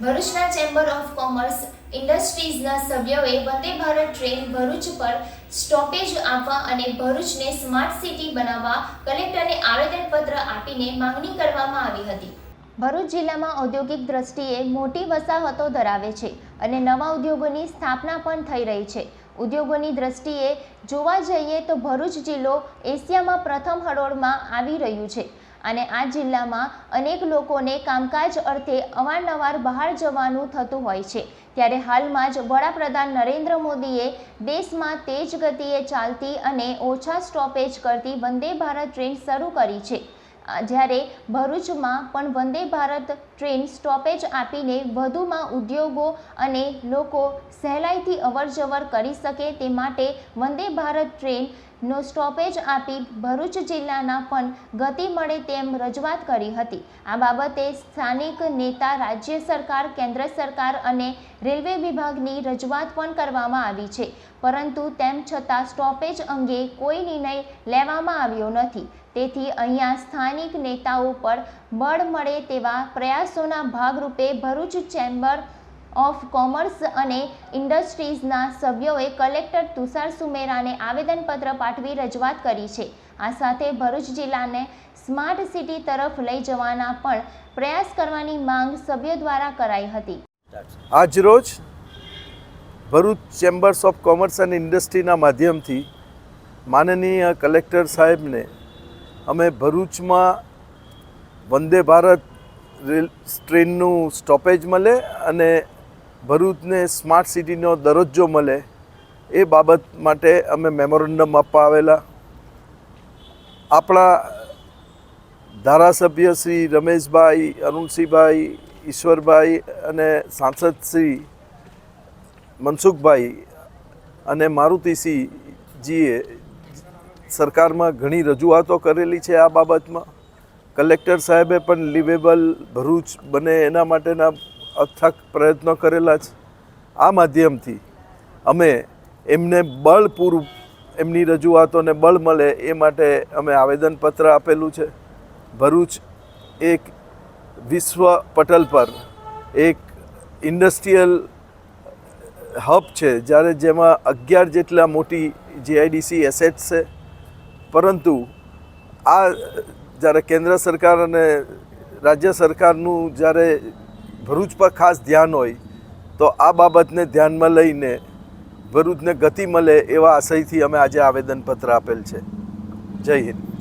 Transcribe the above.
ભરૂચના chamber of commerce ઇન્ડસ્ટ્રીઝના સભ્યોએ વંદે Bharat train Bharuch પર સ્ટોપેજ આપવા અને ભરૂચને સ્માર્ટ સિટી બનાવવા કલેક્ટરને આવેદનપત્ર આપીને માંગણી કરવામાં આવી હતી. ભરૂચ જિલ્લામાં ઔદ્યોગિક દ્રષ્ટિએ મોટી વસાહતો ધરાવે છે અને નવા ઉદ્યોગોની સ્થાપના પણ થઈ રહી છે. ઉદ્યોગોની દ્રષ્ટિએ જોવા જઈએ તો ભરૂચ જિલ્લો એશિયામાં પ્રથમ હરોળમાં આવી રહ્યું છે. અને આ જિલ્લામાં અનેક લોકોને કામકાજ અર્થે અવારનવાર બહાર જવાનું થતું હોય છે. ત્યારે હાલમાં જ વડાપ્રધાન નરેન્દ્ર મોદીએ દેશમાં તેજ ગતિએ ચાલતી અને ઓછા સ્ટોપેજ કરતી વંદે ભારત ટ્રેન શરૂ કરી છે. જ્યારે ભરૂચમાં પણ વંદે ભારત ટ્રેન સ્ટોપેજ આપીને વધુમાં ઉદ્યોગો અને લોકો સહેલાઈથી અવરજવર કરી શકે તે માટે વંદે ભારત ટ્રેનનો સ્ટોપેજ આપી ભરૂચ જિલ્લાના પણ ગતિ મળે તેમ રજૂઆત કરી હતી. આ બાબતે સ્થાનિક નેતા, રાજ્ય સરકાર, કેન્દ્ર સરકાર અને રેલવે વિભાગની રજૂઆત પણ કરવામાં આવી છે. પરંતુ તેમ છતાં સ્ટોપેજ અંગે કોઈ નિર્ણય લેવામાં આવ્યો નથી. તેથી અહીંયા સ્થાનિક નેતાઓ પર બળ મળે તેવા પ્રયાસોના ભાગરૂપે ભરૂચ ચેમ્બર ઓફ કોમર્સ અને ઇન્ડસ્ટ્રીઝના સભ્યોએ કલેક્ટર તુષાર સુમેરાને આવેદનપત્ર પાઠવી રજૂઆત કરી છે. આ સાથે ભરૂચ જિલ્લાને સ્માર્ટ સિટી તરફ લઈ જવાના પણ પ્રયાસ કરવાની માંગ સભ્યો દ્વારા કરાઈ હતી. આજરોજ ભરૂચ ચેમ્બર્સ ઓફ કોમર્સ અને ઇન્ડસ્ટ્રીના માધ્યમથી માનનીય કલેક્ટર સાહેબને અમે ભરૂચમાં વંદે ભારત રેલ ટ્રેનનું સ્ટોપેજ મળે અને ભરૂચને સ્માર્ટ સિટીનો દરજ્જો મળે એ બાબત માટે અમે મેમોરેન્ડમ આપવા આવેલા. આપણા ધારાસભ્ય શ્રી રમેશભાઈ, અરુણસિંહભાઈ, ઈશ્વરભાઈ અને સાંસદ શ્રી મનસુખભાઈ અને મારુતિસિંહજીએ સરકારમાં ઘણી રજૂઆતો કરેલી છે આ બાબતમાં. કલેક્ટર સાહેબે પણ લિવેબલ ભરૂચ બને એના માટેના અથાક પ્રયત્નો કરેલા છે આ માધ્યમથી અમે એમને બળ પૂરું, એમની રજૂઆતોને બળ મળે એ માટે અમે આવેદનપત્ર આપેલું છે. ભરૂચ એક વિશ્વ પટલ પર એક ઇન્ડસ્ટ્રીયલ હબ છે, જ્યારે જેમાં અગિયાર જેટલા મોટી જીઆઈડીસી એસેટ્સ છે. પરંતુ આ જ્યારે કેન્દ્ર સરકાર અને રાજ્ય સરકારનું જ્યારે ભરૂચ પર ખાસ ધ્યાન હોય, તો આ બાબતને ધ્યાનમાં લઈને ભરૂચને ગતિ મળે એવા આશયથી અમે આજે આવેદનપત્ર આપેલ છે. જય હિન્દ.